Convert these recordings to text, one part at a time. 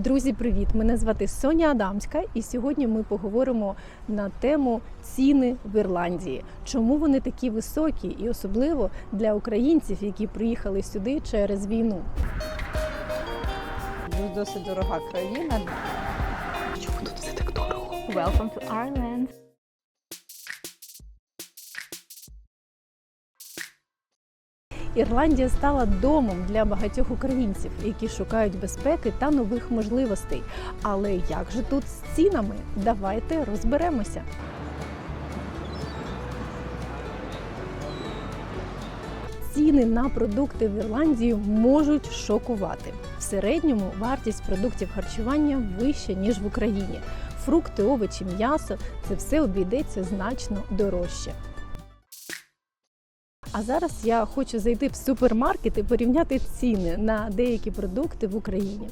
Друзі, привіт! Мене звати Соня Адамська, і сьогодні ми поговоримо на тему ціни в Ірландії. Чому вони такі високі, і особливо для українців, які приїхали сюди через війну. Досить дорога країна. Чому тут все так Welcome to Ireland. Ірландія стала домом для багатьох українців, які шукають безпеки та нових можливостей. Але як же тут з цінами? Давайте розберемося. Ціни на продукти в Ірландії можуть шокувати. В середньому вартість продуктів харчування вища ніж в Україні. Фрукти, овочі, м'ясо це все обійдеться значно дорожче. А зараз я хочу зайти в супермаркет і порівняти ціни на деякі продукти в Україні.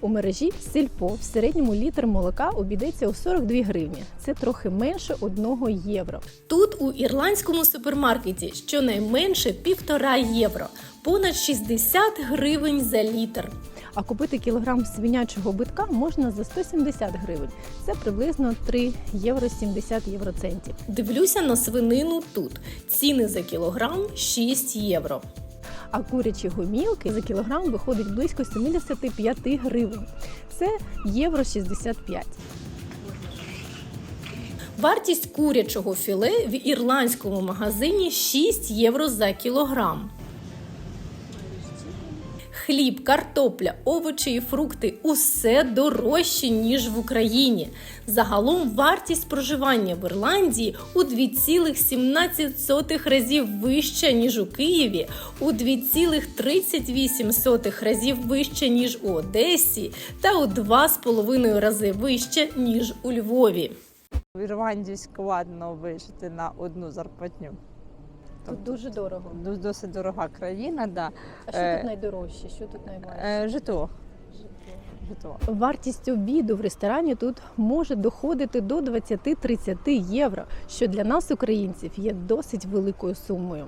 У мережі Сільпо в середньому літр молока обійдеться у 42 гривні. Це трохи менше 1 євро. Тут у ірландському супермаркеті щонайменше півтора євро, понад 60 гривень за літр. А купити кілограм свинячого битка можна за 170 гривень. Це приблизно 3 євро 70 євроцентів. Дивлюся на свинину тут. Ціни за кілограм 6 євро. А курячі гомілки за кілограм виходить близько 75 гривень. Це євро 65. Вартість курячого філе в ірландському магазині 6 євро за кілограм. Хліб, картопля, овочі і фрукти усе дорожче, ніж в Україні. Загалом вартість проживання в Ірландії у 2,17 разів вища, ніж у Києві, у 2,38 разів вища, ніж у Одесі, та у 2,5 рази вища, ніж у Львові. В Ірландії складно вижити на одну зарплатню. Тут дуже дорого. Ду- Досить дорога країна, да. А що Е, тут найдорожче? Що тут найважче? Е, житло. Житло. Вартість обіду в ресторані тут може доходити до 20-30 євро, що для нас, українців, є досить великою сумою.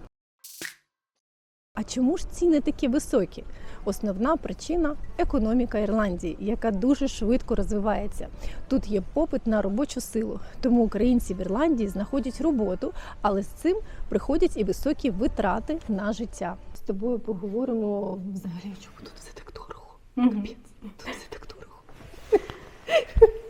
А чому ж ціни такі високі? Основна причина економіка Ірландії, яка дуже швидко розвивається. Тут є попит на робочу силу, тому українці в Ірландії знаходять роботу, але з цим приходять і високі витрати на життя. З тобою поговоримо взагалі, чому тут все так дорого. Капець, тут все так дорого.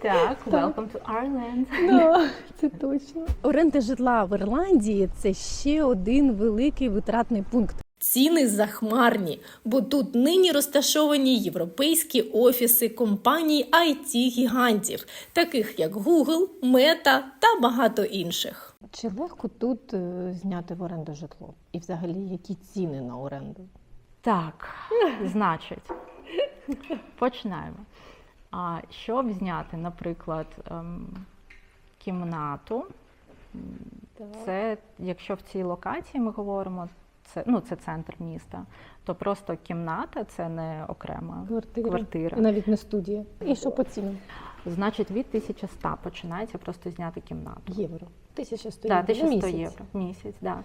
Так, welcome to Ireland. Да, це точно. Оренда житла в Ірландії це ще один великий витратний пункт. Ціни захмарні, бо тут нині розташовані європейські офіси компаній it гігантів таких як Google, Meta та багато інших. Чи легко тут е, зняти в оренду житло? І взагалі які ціни на оренду? Так, значить, починаємо. А щоб зняти, наприклад, ем, кімнату, це якщо в цій локації ми говоримо, це ну це центр міста, то просто кімната це не окрема Квартира. квартира. І навіть не студія. І що по цінам? Значить, від 1100 починається просто зняти кімнату. Євро. 1100 Да, євро. 1100 місяць. євро в місяць, да.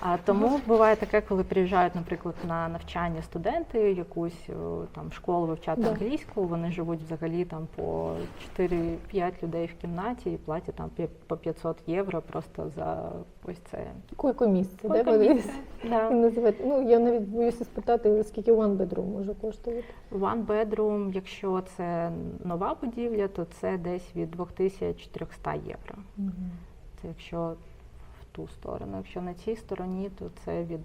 А тому буває таке, коли приїжджають, наприклад, на навчання студенти якусь там школу вивчати Да. англійську, вони живуть взагалі там по 4-5 людей в кімнаті і платять там по 500 євро просто за ось це. Де Койко місце. Да. називають? Ну, я навіть боюся спитати, скільки one bedroom може коштувати. One bedroom, якщо це нова будівля, то це десь від 2400 євро. Це якщо ту сторону. Якщо на цій стороні, то це від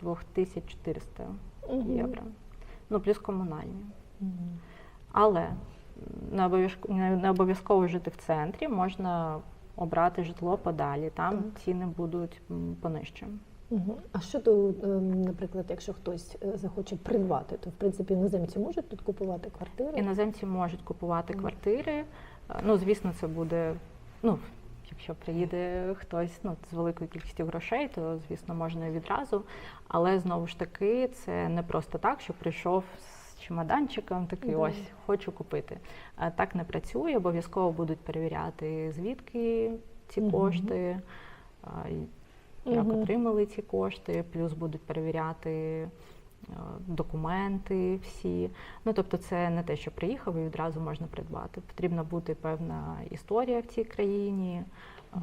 2400 Мгм. євро. Ну, плюс комунальні. Мгм. Але не обов'язково, не обов'язково жити в центрі, можна обрати житло подалі. Там Так. ціни будуть м, понижче. А що то, ем, наприклад, якщо хтось е, захоче придбати, то в принципі іноземці можуть тут купувати квартири? Іноземці можуть купувати квартири. Е, Ну, звісно, це буде. Ну, якщо приїде хтось ну, з великою кількістю грошей, то звісно можна відразу. Але знову ж таки, це не просто так, що прийшов з чемоданчиком, такий ось хочу купити. Е, Так не працює. Обов'язково будуть перевіряти, звідки ці кошти. а, і Як отримали ці кошти, плюс будуть перевіряти е, документи всі. Ну тобто, це не те, що приїхав і відразу можна придбати. Потрібна бути певна історія в цій країні. е,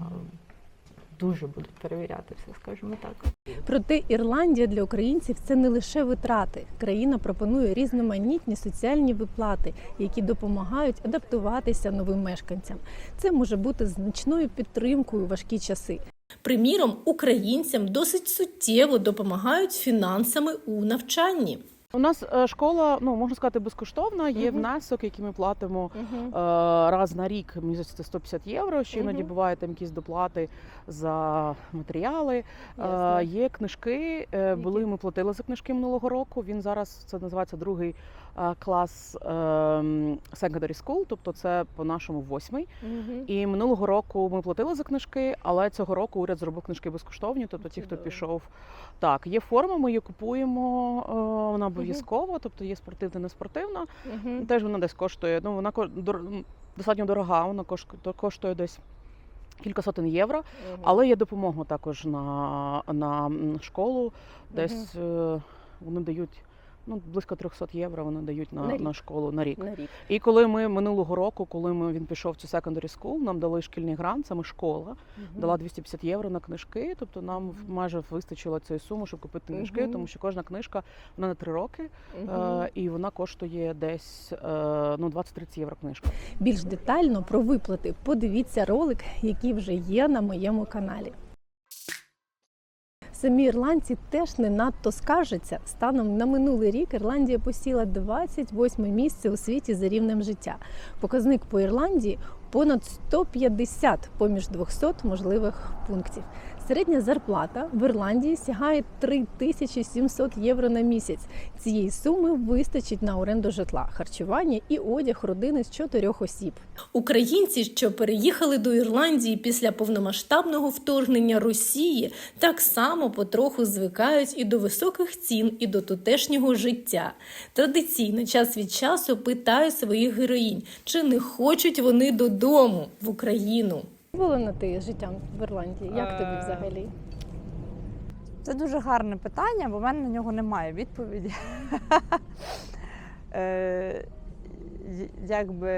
Дуже будуть перевіряти все, скажімо так. Проте Ірландія для українців це не лише витрати. Країна пропонує різноманітні соціальні виплати, які допомагають адаптуватися новим мешканцям. Це може бути значною підтримкою у важкі часи. Приміром, українцям досить суттєво допомагають фінансами у навчанні. У нас е, школа, ну можна сказати, безкоштовна. Є Мгм. внесок, який ми платимо е, раз на рік. Мені здається, це 150 євро. Ще іноді Мгм. бувають там якісь доплати за матеріали. Е, Є книжки. Були ми платили за книжки минулого року. Він зараз це називається другий клас е, secondary school, тобто це по нашому восьмий. І минулого року ми платили за книжки, але цього року уряд зробив книжки безкоштовні. Тобто ті, хто пішов. Так, є форма, ми її купуємо. Вона обов'язково, тобто є спортивна, не спортивна. Теж вона десь коштує. Ну вона достатньо дорога. Вона кош- коштує десь кілька сотень євро. Але є допомога також на, на школу. Десь е, вони дають. Ну, близько 300 євро вони дають на, На на школу на рік. на рік. І коли ми минулого року, коли ми він пішов в цю secondary school, нам дали шкільний грант, саме школа, дала 250 євро на книжки. Тобто нам в- майже вистачило цієї суми, щоб купити книжки, Мгм. тому що кожна книжка вона на три роки, Мгм. е, і вона коштує десь е, ну 20-30 євро книжка. Більш детально про виплати подивіться ролик, який вже є на моєму каналі. Самі ірландці теж не надто скаржаться. Станом на минулий рік Ірландія посіла 28 місце у світі за рівнем життя. Показник по Ірландії понад 150 поміж 200 можливих пунктів. Середня зарплата в Ірландії сягає 3700 євро на місяць. Цієї суми вистачить на оренду житла, харчування і одяг родини з чотирьох осіб. Українці, що переїхали до Ірландії після повномасштабного вторгнення Росії, так само потроху звикають і до високих цін, і до тутешнього життя. Традиційно час від часу питаю своїх героїнь, чи не хочуть вони додому в Україну. Волена ти життям в Ірландії? Як тобі Е, взагалі? Це дуже гарне питання, бо в мене на нього немає відповіді. Е, Якби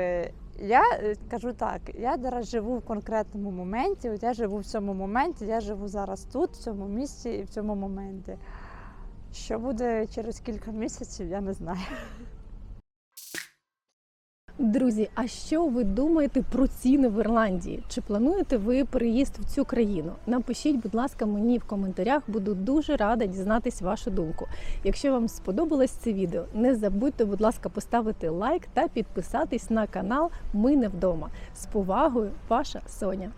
я е, кажу так, я зараз живу в конкретному моменті, от я живу в цьому моменті, я живу зараз тут, в цьому місці і в цьому моменті. Що буде через кілька місяців, я не знаю. Друзі, а що ви думаєте про ціни в Ірландії? Чи плануєте ви переїзд в цю країну? Напишіть, будь ласка, мені в коментарях. Буду дуже рада дізнатись вашу думку. Якщо вам сподобалось це відео, не забудьте, будь ласка, поставити лайк та підписатись на канал Ми не вдома. З повагою, ваша Соня.